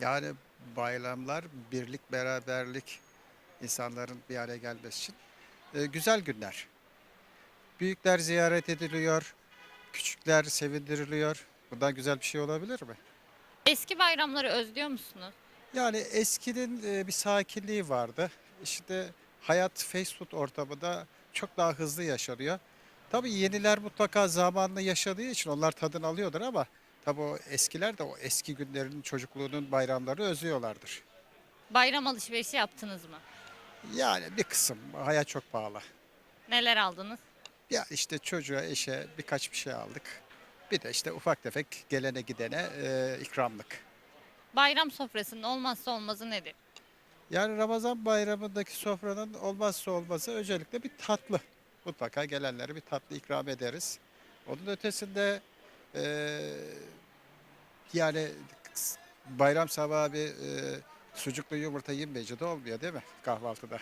Yani bayramlar, birlik, beraberlik, insanların bir araya gelmesi için e, güzel günler. Büyükler ziyaret ediliyor, küçükler sevindiriliyor. Bundan güzel bir şey olabilir mi? Eski bayramları özlüyor musunuz? Yani eskinin e, bir sakinliği vardı. İşte hayat fast food ortamında çok daha hızlı yaşanıyor. Tabii yeniler mutlaka zamanla yaşadığı için onlar tadını alıyordur ama tabii o eskiler de o eski günlerin çocukluğunun bayramlarını özlüyorlardır. Bayram alışverişi yaptınız mı? Yani bir kısım hayat çok pahalı. Neler aldınız? Ya işte çocuğa, eşe birkaç bir şey aldık. Bir de işte ufak tefek gelene gidene e, ikramlık. Bayram sofrasının olmazsa olmazı nedir? Yani Ramazan bayramındaki sofranın olmazsa olmazı öncelikle bir tatlı. Mutlaka gelenlere bir tatlı ikram ederiz. Onun ötesinde eee, yani bayram sabahı bir eee, sucuklu yumurta yemeyince de olmuyor değil mi kahvaltıda?